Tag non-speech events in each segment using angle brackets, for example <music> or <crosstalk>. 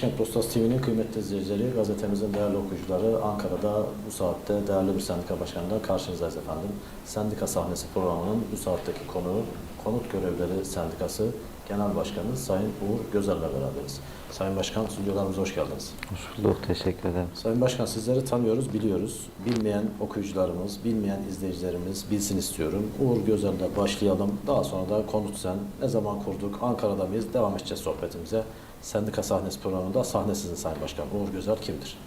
Başkent Postası TV'nin kıymetli izleyicileri, gazetemizin değerli okuyucuları, Ankara'da bu saatte değerli bir sendika başkanıyla karşınızdayız efendim. Sendika sahnesi programının bu saatteki konuğu, Konut Görevleri Sendikası Genel Başkanı Sayın Uğur Gözel'le beraberiz. Sayın Başkan, stüdyolarımıza hoş geldiniz. Hoş bulduk, teşekkür ederim. Sayın Başkan sizleri tanıyoruz, biliyoruz. Bilmeyen okuyucularımız, bilmeyen izleyicilerimiz bilsin istiyorum. Uğur Gözel'le başlayalım. Daha sonra da Konut Sen, ne zaman kurduk, Ankara'da mıyız? Devam edeceğiz sohbetimize. Sendika sahnesi programında sahne sizin Sayın Başkan. Uğur Gözel kimdir?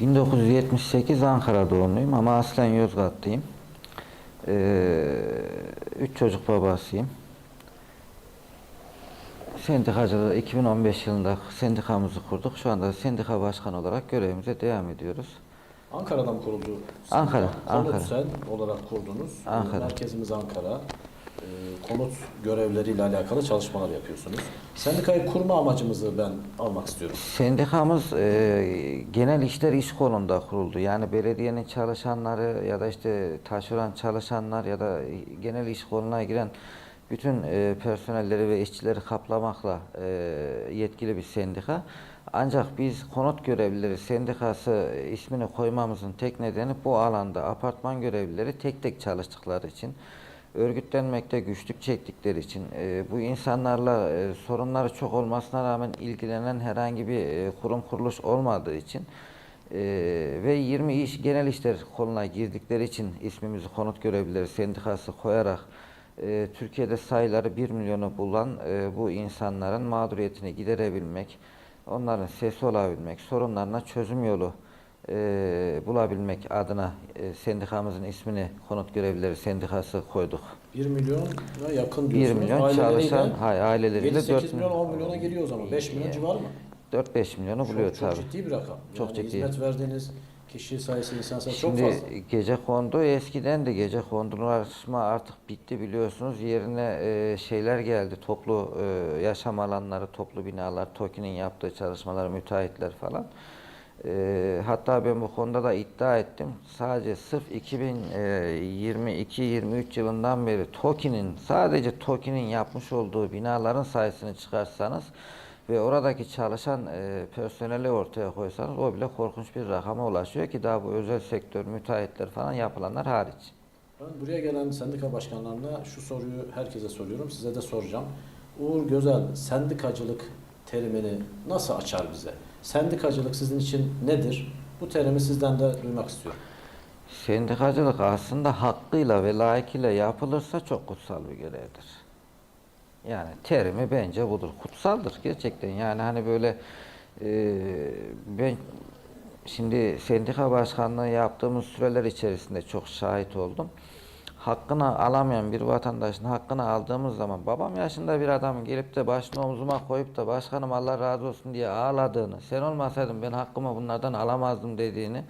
1978 Ankara doğumluyum ama aslen Yozgatlıyım. Ee, üç çocuk babasıyım. Sendikacılığı 2015 yılında sendikamızı kurduk. Şu anda sendika başkanı olarak görevimize devam ediyoruz. Ankara'da mı kuruldu? Ankara, Konut Ankara. Sen olarak kurdunuz. Ankara. Merkezimiz Ankara. Ee, Konut görevleriyle alakalı çalışmalar yapıyorsunuz. Sendikayı kurma amacımızı ben almak istiyorum. Sendikamız e, genel işler iş kolunda kuruldu. Yani belediyenin çalışanları ya da işte taşeron çalışanlar ya da genel iş koluna giren bütün e, personelleri ve işçileri kaplamakla e, yetkili bir sendika. Ancak biz konut görevlileri sendikası ismini koymamızın tek nedeni bu alanda apartman görevlileri tek tek çalıştıkları için örgütlenmekte güçlük çektikleri için e, bu insanlarla e, sorunları çok olmasına rağmen ilgilenen herhangi bir e, kurum kuruluş olmadığı için e, ve 20 iş genel işler koluna girdikleri için ismimizi konut görevlileri sendikası koyarak e, Türkiye'de sayıları 1 milyonu bulan e, bu insanların mağduriyetini giderebilmek, onların sesi olabilmek, sorunlarına çözüm yolu e, bulabilmek adına e, sendikamızın ismini konut görevlileri sendikası koyduk. 1 milyona yakın 1 diyorsunuz. milyon Aileleriyle çalışan, hay, aileleriyle 7-8 4 milyon 10 milyona geliyor o zaman. 5 milyon civarı mı? 4-5 milyonu buluyor çok, çok tabii. ciddi bir rakam. Çok yani ciddi. Hizmet verdiğiniz kişi sayısı, insan sayısı çok Şimdi fazla. gece kondu eskiden de gece kondulaşma artık bitti biliyorsunuz. Yerine e, şeyler geldi. Toplu e, yaşam alanları, toplu binalar, TOKİ'nin yaptığı çalışmalar, müteahhitler falan. E, hatta ben bu konuda da iddia ettim. Sadece sırf 2022-23 yılından beri TOKİ'nin sadece TOKİ'nin yapmış olduğu binaların sayısını çıkarsanız ve oradaki çalışan e, personeli ortaya koysanız o bile korkunç bir rakama ulaşıyor ki daha bu özel sektör, müteahhitler falan yapılanlar hariç. Ben buraya gelen sendika başkanlarına şu soruyu herkese soruyorum, size de soracağım. Uğur Gözel, sendikacılık terimini nasıl açar bize? Sendikacılık sizin için nedir? Bu terimi sizden de duymak istiyorum. Sendikacılık aslında hakkıyla ve layıkıyla yapılırsa çok kutsal bir görevdir. Yani terimi bence budur. Kutsaldır gerçekten. Yani hani böyle e, ben şimdi sendika başkanlığı yaptığımız süreler içerisinde çok şahit oldum. Hakkını alamayan bir vatandaşın hakkını aldığımız zaman babam yaşında bir adamın gelip de başını omzuma koyup da başkanım Allah razı olsun diye ağladığını, sen olmasaydın ben hakkımı bunlardan alamazdım dediğini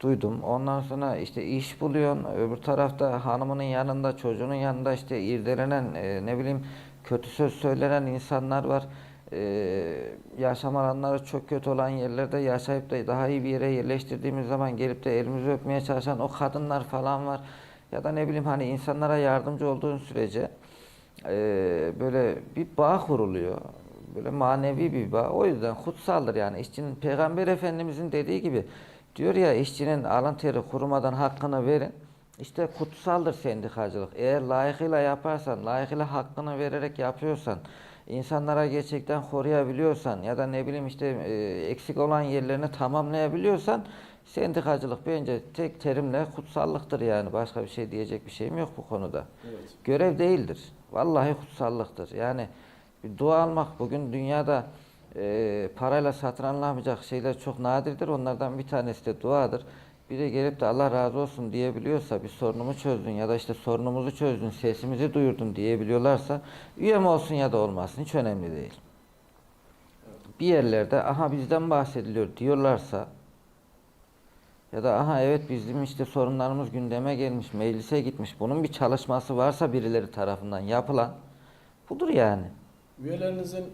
duydum. Ondan sonra işte iş buluyorsun. Öbür tarafta hanımının yanında, çocuğunun yanında işte irdelenen, e, ne bileyim kötü söz söylenen insanlar var. E, yaşam alanları çok kötü olan yerlerde yaşayıp da daha iyi bir yere yerleştirdiğimiz zaman gelip de elimizi öpmeye çalışan o kadınlar falan var. Ya da ne bileyim hani insanlara yardımcı olduğun sürece e, böyle bir bağ kuruluyor. Böyle manevi bir bağ. O yüzden kutsaldır yani. İşçinin Peygamber Efendimizin dediği gibi diyor ya işçinin alın teri kurumadan hakkını verin. İşte kutsaldır sendikacılık. Eğer layıkıyla yaparsan, layıkıyla hakkını vererek yapıyorsan, insanlara gerçekten koruyabiliyorsan ya da ne bileyim işte e, eksik olan yerlerini tamamlayabiliyorsan sendikacılık bence tek terimle kutsallıktır yani. Başka bir şey diyecek bir şeyim yok bu konuda. Evet. Görev değildir. Vallahi kutsallıktır. Yani bir dua almak bugün dünyada e, parayla satın alınamayacak şeyler çok nadirdir. Onlardan bir tanesi de duadır. Biri gelip de Allah razı olsun diyebiliyorsa bir sorunumu çözdün ya da işte sorunumuzu çözdün, sesimizi duyurdun diyebiliyorlarsa üyem olsun ya da olmasın hiç önemli değil. Bir yerlerde aha bizden bahsediliyor diyorlarsa ya da aha evet bizim işte sorunlarımız gündeme gelmiş, meclise gitmiş. Bunun bir çalışması varsa birileri tarafından yapılan budur yani. Üyelerinizin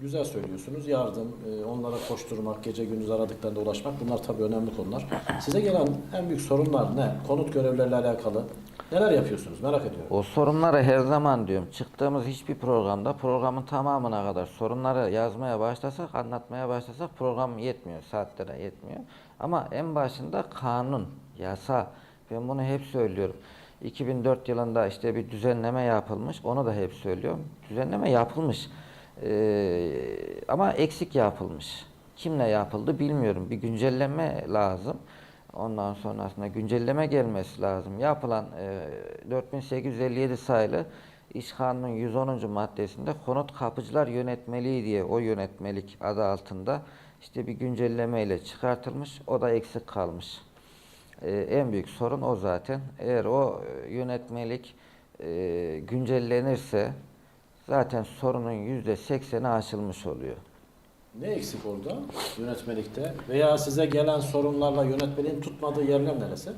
Güzel söylüyorsunuz. Yardım, e, onlara koşturmak, gece gündüz aradıklarında ulaşmak bunlar tabii önemli konular. Size gelen en büyük sorunlar ne? Konut görevleriyle alakalı. Neler yapıyorsunuz? Merak ediyorum. O sorunları her zaman diyorum. Çıktığımız hiçbir programda programın tamamına kadar sorunları yazmaya başlasak, anlatmaya başlasak program yetmiyor. Saatlere yetmiyor. Ama en başında kanun, yasa. Ben bunu hep söylüyorum. 2004 yılında işte bir düzenleme yapılmış. Onu da hep söylüyorum. Düzenleme yapılmış. Ee, ama eksik yapılmış. Kimle yapıldı bilmiyorum. Bir güncelleme lazım. Ondan sonrasında güncelleme gelmesi lazım. Yapılan e, 4857 sayılı İş Kanunu'nun 110. maddesinde konut kapıcılar yönetmeliği diye o yönetmelik adı altında işte bir güncelleme ile çıkartılmış. O da eksik kalmış. E, en büyük sorun o zaten. Eğer o e, yönetmelik e, güncellenirse zaten sorunun %80'i aşılmış oluyor. Ne eksik orada yönetmelikte? Veya size gelen sorunlarla yönetmeliğin tutmadığı yerler neresi?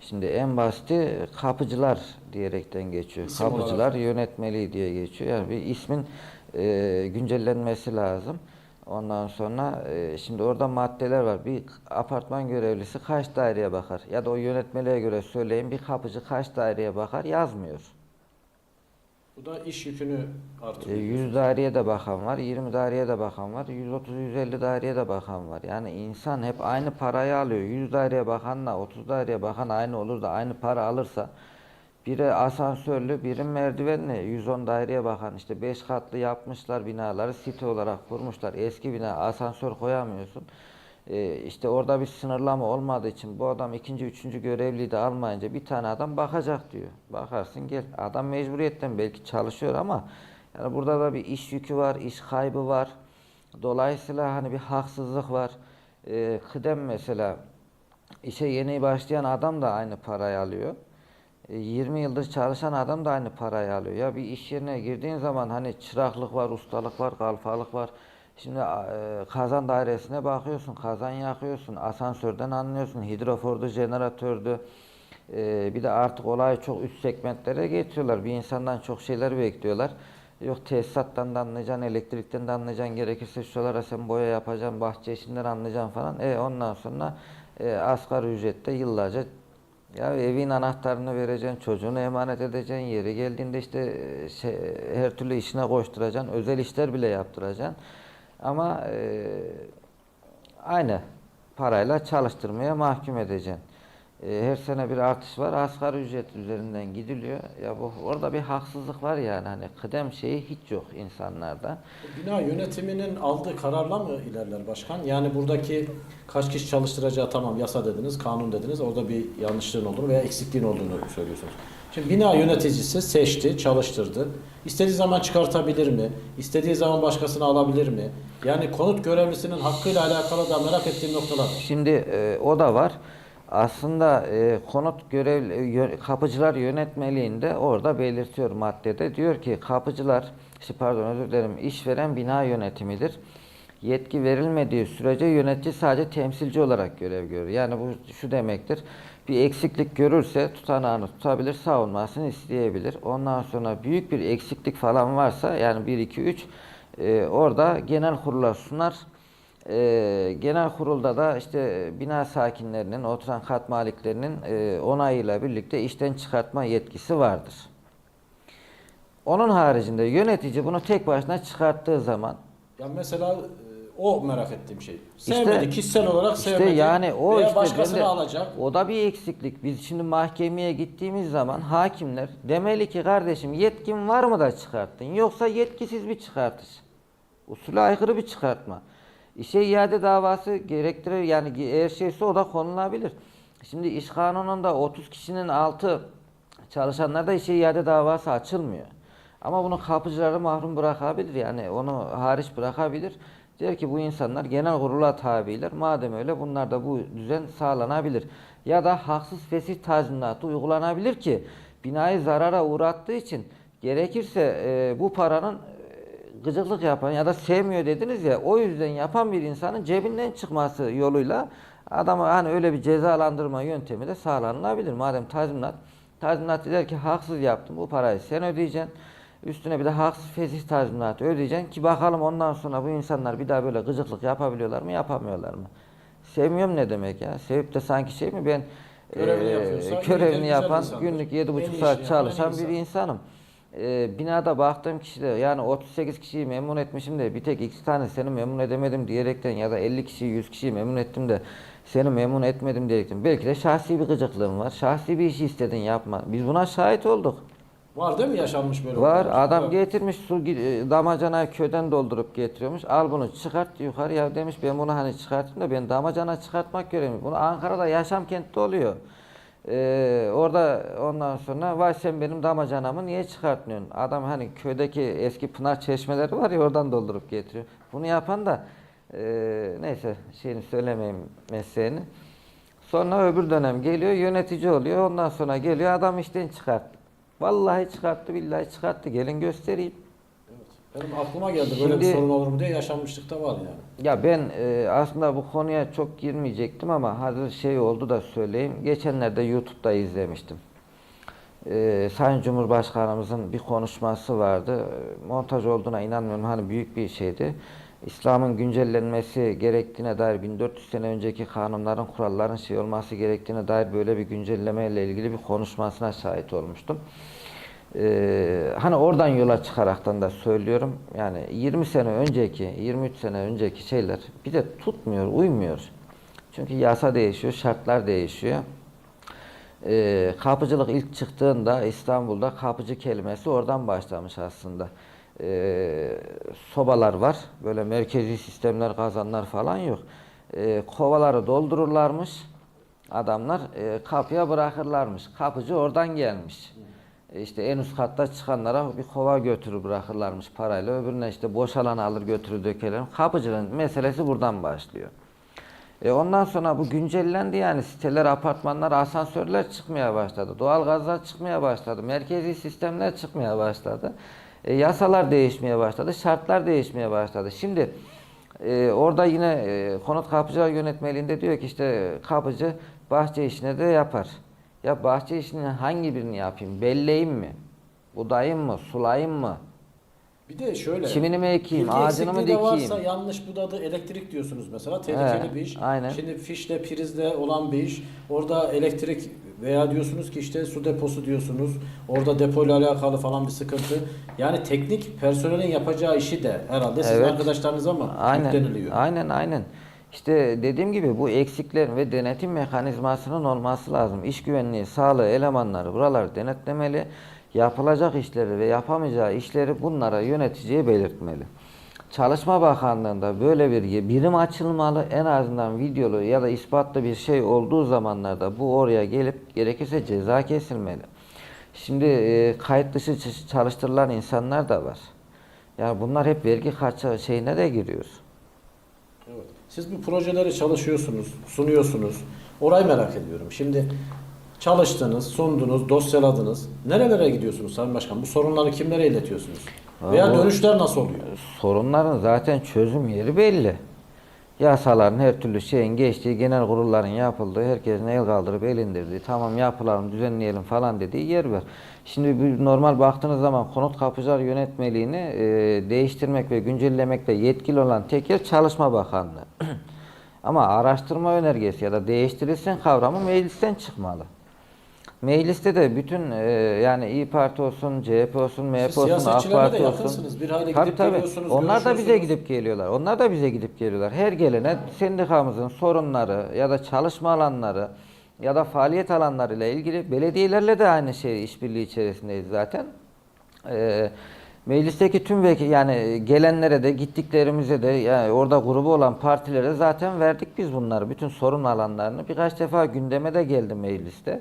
Şimdi en basiti kapıcılar diyerekten geçiyor. İsim kapıcılar olarak. yönetmeliği diye geçiyor. Yani bir ismin e, güncellenmesi lazım. Ondan sonra e, şimdi orada maddeler var. Bir apartman görevlisi kaç daireye bakar? Ya da o yönetmeliğe göre söyleyin bir kapıcı kaç daireye bakar? Yazmıyor. Bu da iş yükünü E, artırıyor. 100 daireye de bakan var, 20 daireye de bakan var, 130-150 daireye de bakan var. Yani insan hep aynı parayı alıyor. 100 daireye bakanla 30 daireye bakan aynı olur da aynı para alırsa biri asansörlü, biri merdivenli, 110 daireye bakan işte 5 katlı yapmışlar binaları site olarak kurmuşlar. Eski bina asansör koyamıyorsun. Ee, işte orada bir sınırlama olmadığı için bu adam ikinci, üçüncü görevliyi de almayınca bir tane adam bakacak diyor. Bakarsın gel. Adam mecburiyetten belki çalışıyor ama yani burada da bir iş yükü var, iş kaybı var. Dolayısıyla hani bir haksızlık var. Ee, kıdem mesela işe yeni başlayan adam da aynı parayı alıyor. E, 20 yıldır çalışan adam da aynı parayı alıyor. Ya bir iş yerine girdiğin zaman hani çıraklık var, ustalık var, kalfalık var. Şimdi e, kazan dairesine bakıyorsun, kazan yakıyorsun, asansörden anlıyorsun, hidrofordu, jeneratördü. E, bir de artık olayı çok üst segmentlere getiriyorlar. Bir insandan çok şeyler bekliyorlar. Yok tesisattan da anlayacaksın, elektrikten de anlayacaksın, gerekirse şuralara sen boya yapacaksın, bahçe işinden anlayacaksın falan. E ondan sonra e, asgari ücrette yıllarca ya evin anahtarını vereceksin, çocuğunu emanet edeceksin, yeri geldiğinde işte e, şey, her türlü işine koşturacaksın, özel işler bile yaptıracaksın. Ama e, aynı parayla çalıştırmaya mahkum edeceksin. E, her sene bir artış var, asgari ücret üzerinden gidiliyor. Ya bu orada bir haksızlık var yani hani kıdem şeyi hiç yok insanlarda. Bina yönetiminin aldığı kararla mı ilerler başkan? Yani buradaki kaç kişi çalıştıracağı tamam yasa dediniz, kanun dediniz. Orada bir yanlışlığın olduğunu veya eksikliğin olduğunu söylüyorsunuz. Şimdi bina yöneticisi seçti, çalıştırdı. İstediği zaman çıkartabilir mi? İstediği zaman başkasını alabilir mi? Yani konut görevlisinin hakkıyla alakalı da merak ettiğim noktalar var. Şimdi e, o da var. Aslında e, konut görev yö- kapıcılar yönetmeliğinde orada belirtiyor maddede. Diyor ki kapıcılar, işte pardon özür dilerim, işveren bina yönetimidir. Yetki verilmediği sürece yönetici sadece temsilci olarak görev görür. Yani bu şu demektir. Bir eksiklik görürse tutanağını tutabilir, savunmasını isteyebilir. Ondan sonra büyük bir eksiklik falan varsa yani 1 2 3 e, orada genel kurula sunar. Ee, genel kurulda da işte bina sakinlerinin, oturan kat maliklerinin e, onayıyla birlikte işten çıkartma yetkisi vardır. Onun haricinde yönetici bunu tek başına çıkarttığı zaman Ya mesela e, o merak ettiğim şey. İşte- Sevmedi, kişisel olarak işte sevmedi. yani o veya işte başkasını de- alacak. O da bir eksiklik. Biz şimdi mahkemeye gittiğimiz zaman hakimler demeli ki kardeşim yetkin var mı da çıkarttın yoksa yetkisiz bir çıkartış. Usule aykırı bir çıkartma. İşe iade davası gerektirir yani eğer şeyse o da konulabilir. Şimdi iş kanununda 30 kişinin altı çalışanlarda işe iade davası açılmıyor. Ama bunu kapıcıları mahrum bırakabilir yani onu hariç bırakabilir. Der ki bu insanlar genel kurula tabiler. Madem öyle bunlar da bu düzen sağlanabilir. Ya da haksız fesih tazminatı uygulanabilir ki binayı zarara uğrattığı için gerekirse e, bu paranın e, gıcıklık yapan ya da sevmiyor dediniz ya o yüzden yapan bir insanın cebinden çıkması yoluyla adama hani öyle bir cezalandırma yöntemi de sağlanılabilir. Madem tazminat tazminat der ki haksız yaptım bu parayı sen ödeyeceksin. Üstüne bir de haksız fesih tazminatı ödeyeceksin ki bakalım ondan sonra bu insanlar bir daha böyle gıcıklık yapabiliyorlar mı yapamıyorlar mı? Sevmiyorum ne demek ya? Sevip de sanki şey mi ben Görevini güzel yapan insandır. günlük yedi En buçuk iyi saat işini yapan en çalışan insan. bir insanım. Eee, binada baktığım kişide yani 38 kişiyi memnun etmişim de bir tek iki tane seni memnun edemedim diyerekten ya da 50 kişiyi 100 kişiyi memnun ettim de seni memnun etmedim diyerekten. Belki de şahsi bir gıcıklığım var. Şahsi bir işi istedin yapma. Biz buna şahit olduk. Var değil mi yaşanmış böyle Var olaylar? adam Var. getirmiş su e, damacana köyden doldurup getiriyormuş. Al bunu çıkart yukarı ya demiş ben bunu hani çıkartayım da ben damacana çıkartmak görevim. Bunu Ankara'da yaşam kentte oluyor. Ee, orada ondan sonra vay sen benim damacanamı niye çıkartmıyorsun? Adam hani köydeki eski pınar çeşmeleri var ya oradan doldurup getiriyor. Bunu yapan da e, neyse şeyini söylemeyeyim mesleğini. Sonra öbür dönem geliyor yönetici oluyor. Ondan sonra geliyor adam işten çıkart. Vallahi çıkarttı billahi çıkarttı. Gelin göstereyim. Evet. Benim aklıma geldi böyle bir Şimdi- sorun olur mu diye yaşanmışlık da var yani. Ya ben e, aslında bu konuya çok girmeyecektim ama hazır şey oldu da söyleyeyim. Geçenlerde YouTube'da izlemiştim. E, Sayın Cumhurbaşkanımızın bir konuşması vardı. E, Montaj olduğuna inanmıyorum. Hani büyük bir şeydi. İslam'ın güncellenmesi gerektiğine dair 1400 sene önceki kanunların, kuralların şey olması gerektiğine dair böyle bir güncelleme ile ilgili bir konuşmasına şahit olmuştum. Ee, hani oradan yola çıkaraktan da söylüyorum. Yani 20 sene önceki, 23 sene önceki şeyler bir de tutmuyor, uymuyor. Çünkü yasa değişiyor, şartlar değişiyor. Ee, kapıcılık ilk çıktığında İstanbul'da kapıcı kelimesi oradan başlamış aslında. Ee, sobalar var, böyle merkezi sistemler, kazanlar falan yok. Ee, kovaları doldururlarmış adamlar, e, kapıya bırakırlarmış. Kapıcı oradan gelmiş. E, İşte en üst katta çıkanlara bir kova götürür bırakırlarmış parayla. Öbürüne işte boşalan alır götürür dökerler. Kapıcının meselesi buradan başlıyor. E ondan sonra bu güncellendi yani siteler, apartmanlar, asansörler çıkmaya başladı. Doğal gazlar çıkmaya başladı. Merkezi sistemler çıkmaya başladı. E, yasalar değişmeye başladı. Şartlar değişmeye başladı. Şimdi e, orada yine e, konut kapıcılar yönetmeliğinde diyor ki işte kapıcı bahçe işine de yapar. Ya bahçe işini hangi birini yapayım? Belleyim mi? Budayım mı? Sulayım mı? Bir de şöyle. Çimini mi ekeyim, bilgi ağacını mı eksikliği de dikeyim? varsa yanlış budadı elektrik diyorsunuz mesela. Tehlikeli He, bir iş. aynen. Şimdi fişle prizle olan bir iş. Orada elektrik veya diyorsunuz ki işte su deposu diyorsunuz. Orada depoyla alakalı falan bir sıkıntı. Yani teknik personelin yapacağı işi de herhalde sizin Evet. arkadaşlarınıza mı Aynen, yükleniliyor? aynen, aynen. İşte dediğim gibi bu eksiklerin ve denetim mekanizmasının olması lazım. İş güvenliği, sağlığı, elemanları buralar denetlemeli. Yapılacak işleri ve yapamayacağı işleri bunlara yöneticiye belirtmeli. Çalışma Bakanlığı'nda böyle bir birim açılmalı. En azından videolu ya da ispatlı bir şey olduğu zamanlarda bu oraya gelip gerekirse ceza kesilmeli. Şimdi e, kayıt dışı çalıştırılan insanlar da var. Yani bunlar hep vergi kaçağı şeyine de giriyor. Evet. Siz bu projeleri çalışıyorsunuz, sunuyorsunuz. Orayı merak ediyorum. Şimdi çalıştınız, sundunuz, dosyaladınız. Nerelere gidiyorsunuz Sayın Başkan? Bu sorunları kimlere iletiyorsunuz? Veya Vallahi- dönüşler nasıl oluyor? Sorunların zaten çözüm yeri belli. Yasaların her türlü şeyin geçtiği, genel kurulların yapıldığı, herkesin el kaldırıp el indirdiği, tamam yapılalım, düzenleyelim falan dediği yer var. Şimdi bir normal baktığınız zaman konut kapıcılar yönetmeliğini e, değiştirmek ve güncellemekle yetkili olan tek yer Çalışma Bakanlığı. <clears throat> Ama araştırma önergesi ya da değiştirilsin kavramı meclisten çıkmalı. Mecliste de bütün e, yani İyi Parti olsun, CHP olsun, MHP Siz olsun, AK Parti olsun. Bir hayli Tabii, gidip tabii. geliyorsunuz, Onlar da bize gidip geliyorlar. Onlar da bize gidip geliyorlar. Her gelene sendikamızın sorunları ya da çalışma alanları ya da faaliyet alanları ile ilgili belediyelerle de aynı şey işbirliği içerisindeyiz zaten. Ee, meclisteki tüm vekil yani gelenlere de gittiklerimize de yani orada grubu olan partilere zaten verdik biz bunları. Bütün sorun alanlarını birkaç defa gündeme de geldi mecliste.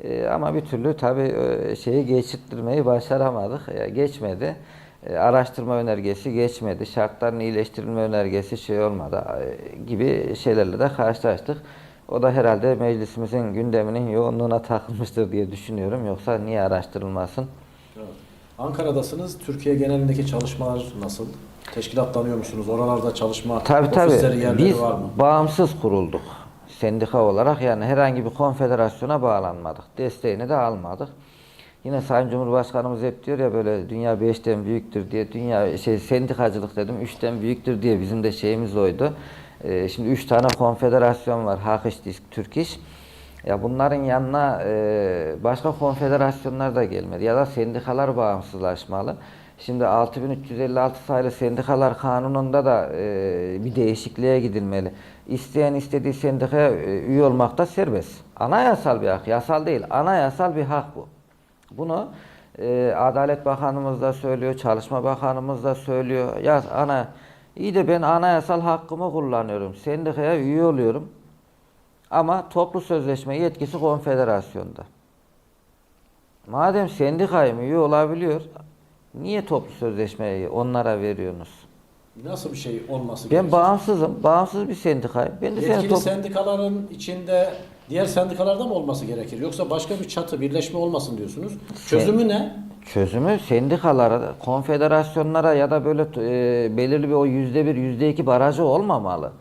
Ee, ama bir türlü tabii e, şeyi geçirttirmeyi başaramadık. Geçmedi. E, araştırma önergesi geçmedi. Şartların iyileştirilme önergesi şey olmadı e, gibi şeylerle de karşılaştık. O da herhalde meclisimizin gündeminin yoğunluğuna takılmıştır diye düşünüyorum. Yoksa niye araştırılmasın? Evet. Ankara'dasınız. Türkiye genelindeki çalışmalar nasıl? Teşkilatlanıyor musunuz? Oralarda çalışma Tabii ofisleri, tabii. yerleri Biz var mı? bağımsız kurulduk. Sendika olarak yani herhangi bir konfederasyona bağlanmadık. Desteğini de almadık. Yine Sayın Cumhurbaşkanımız hep diyor ya böyle dünya beşten büyüktür diye. Dünya şey sendikacılık dedim üçten büyüktür diye bizim de şeyimiz oydu. Ee, şimdi üç tane konfederasyon var. Hak İş, Disk, Türk İş. Ya bunların yanına e, başka konfederasyonlar da gelmeli ya da sendikalar bağımsızlaşmalı. Şimdi 6356 sayılı sendikalar kanununda da e, bir değişikliğe gidilmeli. İsteyen istediği sendikaya e, üye olmak da serbest. Anayasal bir hak, yasal değil. Anayasal bir hak bu. Bunu e, Adalet Bakanımız da söylüyor, Çalışma Bakanımız da söylüyor. Ya ana iyi de ben anayasal hakkımı kullanıyorum. Sendikaya üye oluyorum. Ama toplu sözleşme yetkisi konfederasyonda. Madem sendikaya üye olabiliyor, niye toplu sözleşmeyi onlara veriyorsunuz? Nasıl bir şey olması Ben gerekiyor? bağımsızım, bağımsız bir sendikayım. Ben de seni Yetkili top... sendikaların içinde diğer sendikalarda mı olması gerekir? Yoksa başka bir çatı, birleşme olmasın diyorsunuz. Çözümü ne? Çözümü sendikalara, konfederasyonlara ya da böyle e, belirli bir o yüzde bir, yüzde iki barajı olmamalı.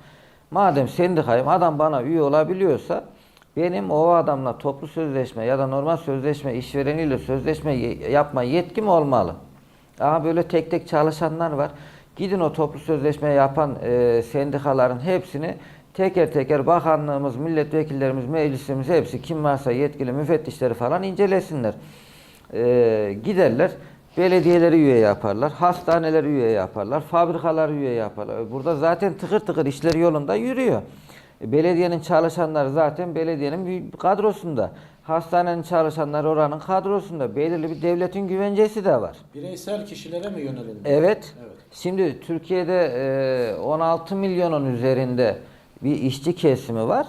Madem sendikayım, adam bana üye olabiliyorsa benim o adamla toplu sözleşme ya da normal sözleşme işvereniyle sözleşme ye- yapma yetkim olmalı. Ama böyle tek tek çalışanlar var. Gidin o toplu sözleşme yapan e, sendikaların hepsini teker teker bakanlığımız, milletvekillerimiz, meclisimiz hepsi kim varsa yetkili müfettişleri falan incelesinler. E, giderler belediyeleri üye yaparlar, hastaneleri üye yaparlar, fabrikaları üye yaparlar. Burada zaten tıkır tıkır işleri yolunda yürüyor. E, Belediyenin çalışanları zaten belediyenin kadrosunda. Hastanenin çalışanları oranın kadrosunda. Belirli bir devletin güvencesi de var. Bireysel kişilere mi yönelildi? Evet. Evet. Şimdi Türkiye'de e, 16 milyonun üzerinde bir işçi kesimi var.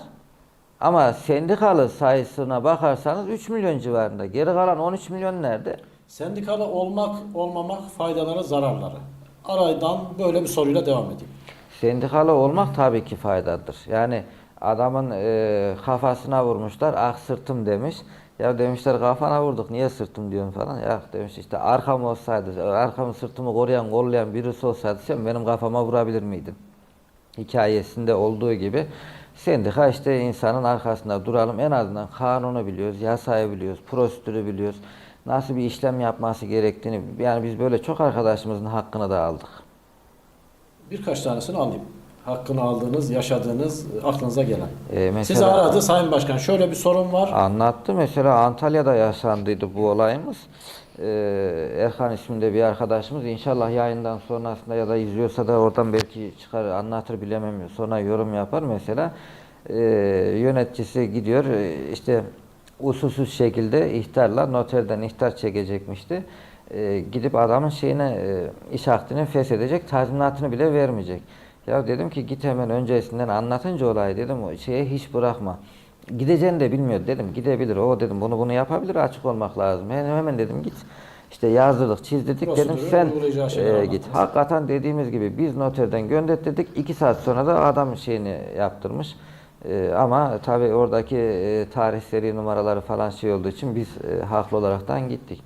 Ama sendikalı sayısına bakarsanız 3 milyon civarında. Geri kalan 13 milyon nerede? Sendikalı olmak, olmamak faydaları, zararları. Araydan böyle bir soruyla devam edeyim. Sendikalı olmak tabii ki faydadır. Yani adamın e, kafasına vurmuşlar, ah sırtım demiş. Ya demişler kafana vurduk, niye sırtım diyorsun falan. Ya demiş işte arkam olsaydı, arkamı sırtımı koruyan, kollayan birisi olsaydı sen benim kafama vurabilir miydin? Hikayesinde olduğu gibi sendika işte insanın arkasında duralım. En azından kanunu biliyoruz, yasayı biliyoruz, prosedürü biliyoruz. Nasıl bir işlem yapması gerektiğini. Yani biz böyle çok arkadaşımızın hakkını da aldık. Birkaç tanesini alayım. Hakkını aldığınız, yaşadığınız, aklınıza gelen. E, mesela- Sizi aradı Sayın Başkan. Şöyle bir sorun var. Anlattı. Mesela Antalya'da yaşandıydı bu olayımız. Ee, Erkan isminde bir arkadaşımız inşallah yayından sonrasında ya da izliyorsa da oradan belki çıkar anlatır bilemem sonra yorum yapar mesela Ee, yöneticisi gidiyor e, işte usulsüz şekilde ihtarla noterden ihtar çekecekmişti. Ee, gidip adamın şeyine e, iş akdini feshedecek tazminatını bile vermeyecek. Ya dedim ki git hemen öncesinden anlatınca olayı dedim o şeye hiç bırakma. Gideceğini de bilmiyor dedim. Gidebilir. O dedim bunu bunu yapabilir. Açık olmak lazım. Hemen, hemen dedim git. İşte yazdırdık, çizdirdik dedim Prosedürü, sen uygulayacağı şeyleri e, git. Hakikaten dediğimiz gibi biz noterden gönderdik. iki saat sonra da adam şeyini yaptırmış. E, ama tabii oradaki e, tarih seri numaraları falan şey olduğu için biz e, haklı olaraktan gittik.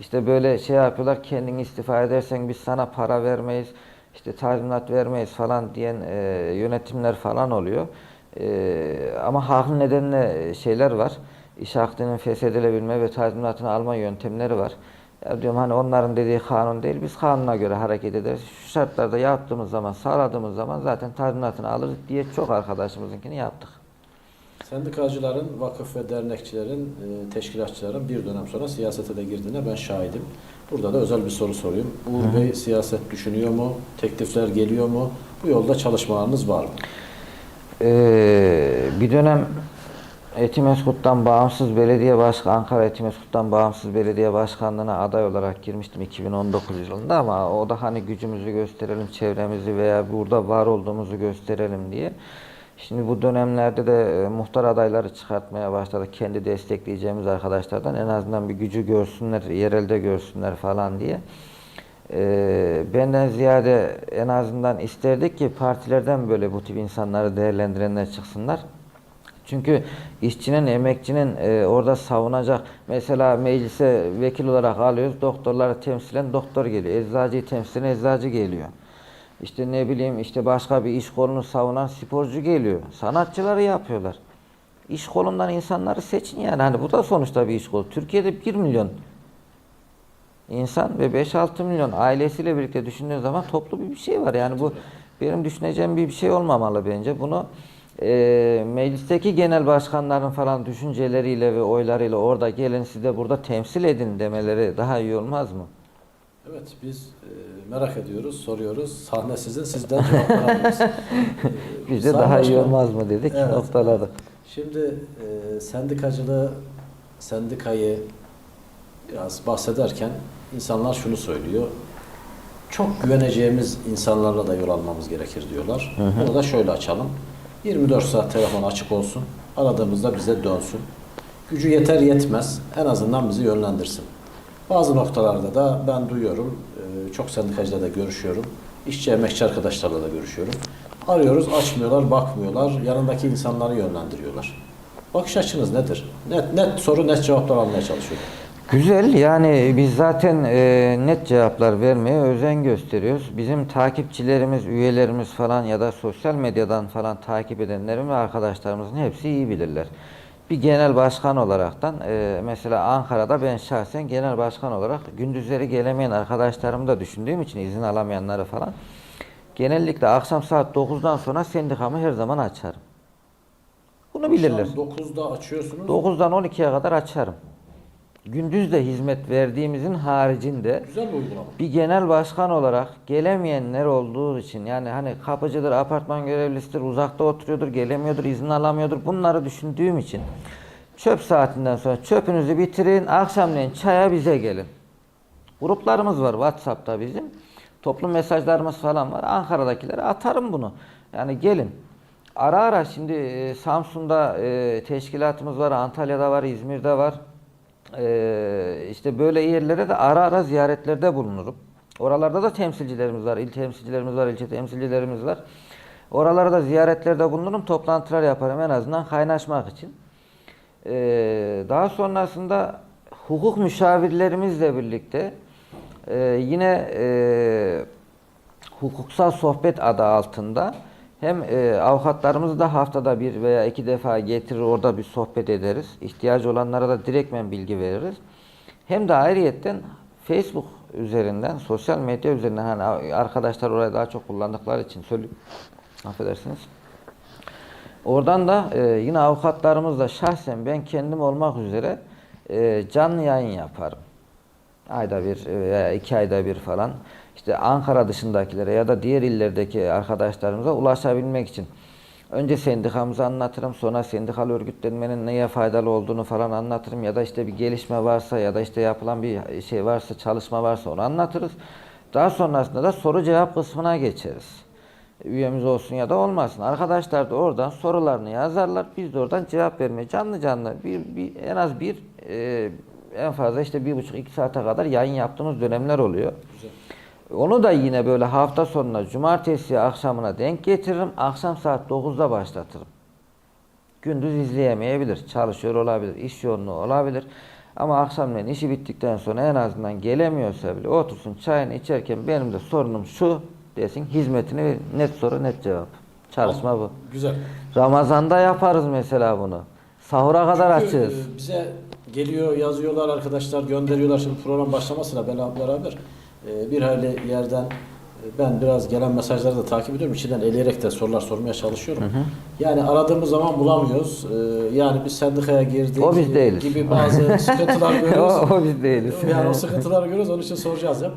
İşte böyle şey yapıyorlar. Kendini istifa edersen biz sana para vermeyiz. İşte tazminat vermeyiz falan diyen e, yönetimler falan oluyor. E, ama haklı nedenle şeyler var. İş akdinin feshedilebilme ve tazminatını alma yöntemleri var. Ya diyorum hani onların dediği kanun değil, biz kanuna göre hareket ederiz. Şu şartlarda yaptığımız zaman, sağladığımız zaman zaten tazminatını alırız diye çok arkadaşımızınkini yaptık. Sendikacıların, vakıf ve dernekçilerin, e, teşkilatçıların bir dönem sonra siyasete de girdiğine ben şahidim. Burada da özel bir soru sorayım. Uğur Bey siyaset düşünüyor mu? Teklifler geliyor mu? Bu yolda çalışmalarınız var mı? Ee, bir dönem Etimeskut'tan bağımsız belediye başkan Ankara Etimeskut'tan bağımsız belediye başkanlığına aday olarak girmiştim 2019 yılında ama o da hani gücümüzü gösterelim, çevremizi veya burada var olduğumuzu gösterelim diye. Şimdi bu dönemlerde de e, muhtar adayları çıkartmaya başladık. Kendi destekleyeceğimiz arkadaşlardan en azından bir gücü görsünler, yerelde görsünler falan diye. Ee, benden ziyade en azından isterdik ki partilerden böyle bu tip insanları değerlendirenler çıksınlar. Çünkü işçinin, emekçinin e, orada savunacak, mesela meclise vekil olarak alıyoruz, doktorları temsilen doktor geliyor, eczacıyı temsilen eczacı geliyor. İşte ne bileyim işte başka bir iş kolunu savunan sporcu geliyor. Sanatçıları yapıyorlar. İş kolundan insanları seçin yani. Hani bu da sonuçta bir iş kolu. Türkiye'de 1 milyon insan ve 5-6 milyon ailesiyle birlikte düşündüğün zaman toplu bir şey var. Yani bu benim düşüneceğim bir şey olmamalı bence. Bunu e, meclisteki genel başkanların falan düşünceleriyle ve oylarıyla orada gelin siz de burada temsil edin demeleri daha iyi olmaz mı? Evet biz e, merak ediyoruz, soruyoruz. Sahne sizin, sizden cevap alıyoruz. <laughs> E, Biz de Sayın daha iyi olmaz mı dedik Evet. noktaladık. Şimdi e, sendikacılığı, sendikayı biraz bahsederken insanlar şunu söylüyor. Çok güveneceğimiz insanlarla da yol almamız gerekir diyorlar. Bunu da şöyle açalım. 24 saat telefon açık olsun. Aradığımızda bize dönsün. Gücü yeter yetmez. En azından bizi yönlendirsin. Bazı noktalarda da ben duyuyorum. e, Çok sendikacılarla da görüşüyorum. İşçi emekçi arkadaşlarla da görüşüyorum. Arıyoruz, açmıyorlar, bakmıyorlar. Yanındaki insanları yönlendiriyorlar. Bakış açınız nedir? Net net soru, net cevaplar almaya çalışıyorum. Güzel yani biz zaten e, net cevaplar vermeye özen gösteriyoruz. Bizim takipçilerimiz, üyelerimiz falan ya da sosyal medyadan falan takip edenlerim ve arkadaşlarımızın hepsi iyi bilirler. Bir genel başkan olaraktan e, mesela Ankara'da ben şahsen genel başkan olarak gündüzleri gelemeyen arkadaşlarımı da düşündüğüm için izin alamayanları falan genellikle akşam saat 9'dan sonra sendikamı her zaman açarım. Bunu bilirler. Akşam 9'da açıyorsunuz. 9'dan 12'ye kadar açarım. Gündüz de hizmet verdiğimizin haricinde Güzel bir uygulama. bir genel başkan olarak gelemeyenler olduğu için yani hani kapıcıdır, apartman görevlisidir, uzakta oturuyordur, gelemiyordur, izin alamıyordur bunları düşündüğüm için çöp saatinden sonra çöpünüzü bitirin, akşamleyin çaya bize gelin. Gruplarımız var WhatsApp'ta bizim. Toplum mesajlarımız falan var. Ankara'dakilere atarım bunu. Yani gelin. Ara ara şimdi e, Samsun'da e, teşkilatımız var, Antalya'da var, İzmir'de var. E, işte böyle yerlere de ara ara ziyaretlerde bulunurum. Oralarda da temsilcilerimiz var, il temsilcilerimiz var, ilçe temsilcilerimiz var. Oralarda da ziyaretlerde bulunurum, toplantılar yaparım en azından kaynaşmak için. Ee, daha sonrasında hukuk müşavirlerimizle birlikte e, yine e, hukuksal sohbet adı altında hem e, avukatlarımızı da haftada bir veya iki defa getirir orada bir sohbet ederiz. İhtiyacı olanlara da direktmen bilgi veririz. Hem de ayrıyetten Facebook üzerinden, sosyal medya üzerinden hani arkadaşlar orayı daha çok kullandıkları için söyleyeyim. Affedersiniz. Oradan da e, yine avukatlarımızla şahsen ben kendim olmak üzere e, canlı yayın yaparım. Ayda bir veya iki ayda bir falan. İşte Ankara dışındakilere ya da diğer illerdeki arkadaşlarımıza ulaşabilmek için. Önce sendikamızı anlatırım, sonra sendikal örgütlenmenin neye faydalı olduğunu falan anlatırım ya da işte bir gelişme varsa ya da işte yapılan bir şey varsa, çalışma varsa onu anlatırız. Daha sonrasında da soru cevap kısmına geçeriz üyemiz olsun ya da olmasın. Arkadaşlar da oradan sorularını yazarlar. Biz de oradan cevap vermeye canlı canlı bir, bir en az bir e, en fazla işte bir buçuk iki saate kadar yayın yaptığımız dönemler oluyor. Güzel. Onu da yine böyle hafta sonuna cumartesi akşamına denk getiririm. Akşam saat 9'da başlatırım. Gündüz izleyemeyebilir. Çalışıyor olabilir. iş yoğunluğu olabilir. Ama akşamleyin işi bittikten sonra en azından gelemiyorsa bile otursun çayını içerken benim de sorunum şu desin. Hizmetini ver. net soru net cevap. Çalışma bu. Güzel. Ramazan'da yaparız mesela bunu. Sahura kadar Çünkü, açığız. e, Bize geliyor, yazıyorlar arkadaşlar, gönderiyorlar. Şimdi program başlamasıyla bela- beraber e, bir hayli yerden ben biraz gelen mesajları da takip ediyorum. İçinden eleyerek de sorular sormaya çalışıyorum. Yani aradığımız zaman bulamıyoruz. E, Yani biz sendikaya girdik O biz e, değiliz. gibi bazı <laughs> sıkıntılar görüyoruz. o, o biz değiliz. Yani o sıkıntıları <laughs> görüyoruz. Onun için soracağız hep.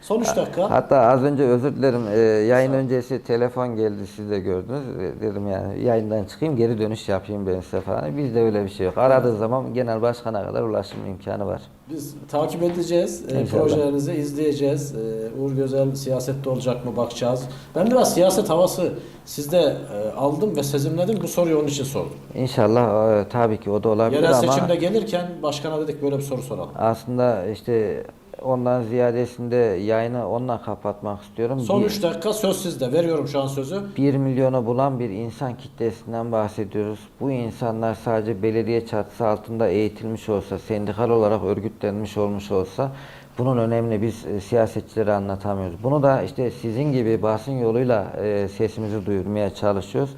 Son 3 dakika. Hatta az önce özür dilerim e, yayın öncesi telefon geldi siz de gördünüz. E, dedim yani yayından çıkayım geri dönüş yapayım ben size falan. Bizde öyle bir şey yok. Aradığı zaman genel başkana kadar ulaşım imkanı var. Biz takip edeceğiz. E, İnşallah. projelerinizi izleyeceğiz. E, Uğur Gözel siyasette olacak mı bakacağız. Ben biraz siyaset havası sizde e, aldım ve sezimledim. Bu soruyu onun için sordum. İnşallah e, tabii ki o da olabilir Yerel ama seçimde gelirken başkana dedik böyle bir soru soralım. aslında işte ondan ziyadesinde yayını onunla kapatmak istiyorum. Son Bir- 3 dakika söz sizde. Veriyorum şu an sözü. 1 milyonu bulan bir insan kitlesinden bahsediyoruz. Bu insanlar sadece belediye çatısı altında eğitilmiş olsa, sendikal olarak örgütlenmiş olmuş olsa bunun önemli biz e, siyasetçilere anlatamıyoruz. Bunu da işte sizin gibi basın yoluyla e, sesimizi duyurmaya çalışıyoruz.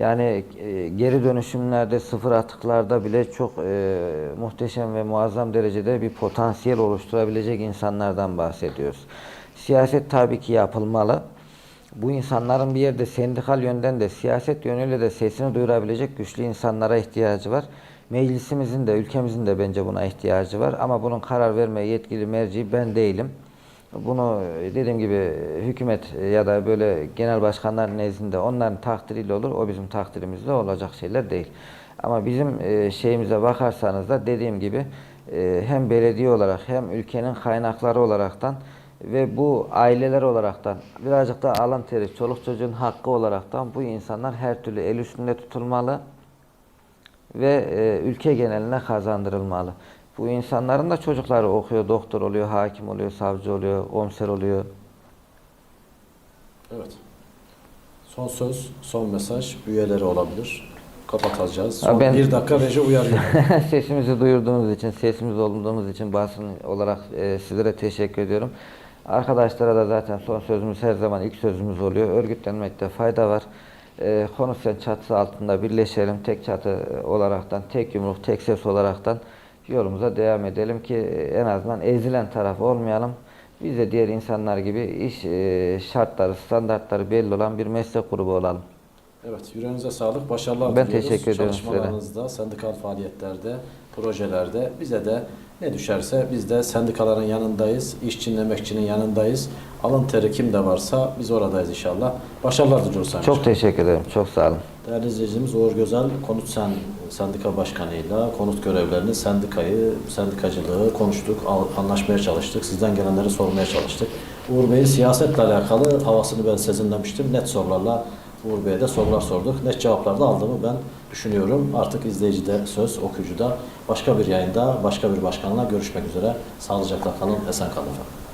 Yani e, geri dönüşümlerde, sıfır atıklarda bile çok e, muhteşem ve muazzam derecede bir potansiyel oluşturabilecek insanlardan bahsediyoruz. Siyaset tabii ki yapılmalı. Bu insanların bir yerde sendikal yönden de siyaset yönüyle de sesini duyurabilecek güçlü insanlara ihtiyacı var. Meclisimizin de ülkemizin de bence buna ihtiyacı var ama bunun karar vermeye yetkili merci ben değilim. Bunu e, dediğim gibi hükümet ya da böyle genel başkanlar nezdinde onların takdiriyle olur. O bizim takdirimizle olacak şeyler değil. Ama bizim e, şeyimize bakarsanız da dediğim gibi e, hem belediye olarak hem ülkenin kaynakları olaraktan ve bu aileler olaraktan birazcık da alın teri, çoluk çocuğun hakkı olaraktan bu insanlar her türlü el üstünde tutulmalı ve e, ülke geneline kazandırılmalı. Bu insanların da çocukları okuyor, doktor oluyor, hakim oluyor, savcı oluyor, komiser oluyor. Evet. Son söz, son mesaj üyeleri olabilir. Kapatacağız. Ha, Son ben- bir dakika reji uyarıyor. <laughs> Sesimizi duyurduğunuz için, sesimiz olduğumuz için basın olarak e, sizlere teşekkür ediyorum. Arkadaşlara da zaten son sözümüz her zaman ilk sözümüz oluyor. Örgütlenmekte fayda var. E, konuşan çatısı altında birleşelim. Tek çatı olaraktan, tek yumruk, tek ses olaraktan yolumuza devam edelim ki e, en azından ezilen taraf olmayalım. Biz de diğer insanlar gibi iş e, şartları, standartları belli olan bir meslek grubu olalım. Evet, yüreğinize sağlık, başarılar Ben diliyoruz. teşekkür sizlere. Çalışmalarınızda, sendikal faaliyetlerde, projelerde bize de ne düşerse biz de sendikaların yanındayız, işçinin, emekçinin yanındayız. Alın teri kimde varsa biz oradayız inşallah. Başarılar diliyoruz Çok teşekkür ederim. Çok sağ olun. Değerli izleyicimiz Uğur Gözel, Konut Sen Sendika Başkanı'yla konut görevlerini, sendikayı, sendikacılığı konuştuk, anlaşmaya çalıştık. Sizden gelenleri sormaya çalıştık. Uğur Bey'in siyasetle alakalı havasını ben sezinlemiştim. Net sorularla Uğur Bey'e de sorular sorduk. Net cevaplar da aldığımı ben düşünüyorum. Artık izleyicide söz, okuyucuda başka bir yayında, başka bir başkanla görüşmek üzere. Sağlıcakla kalın, esen kalın efendim.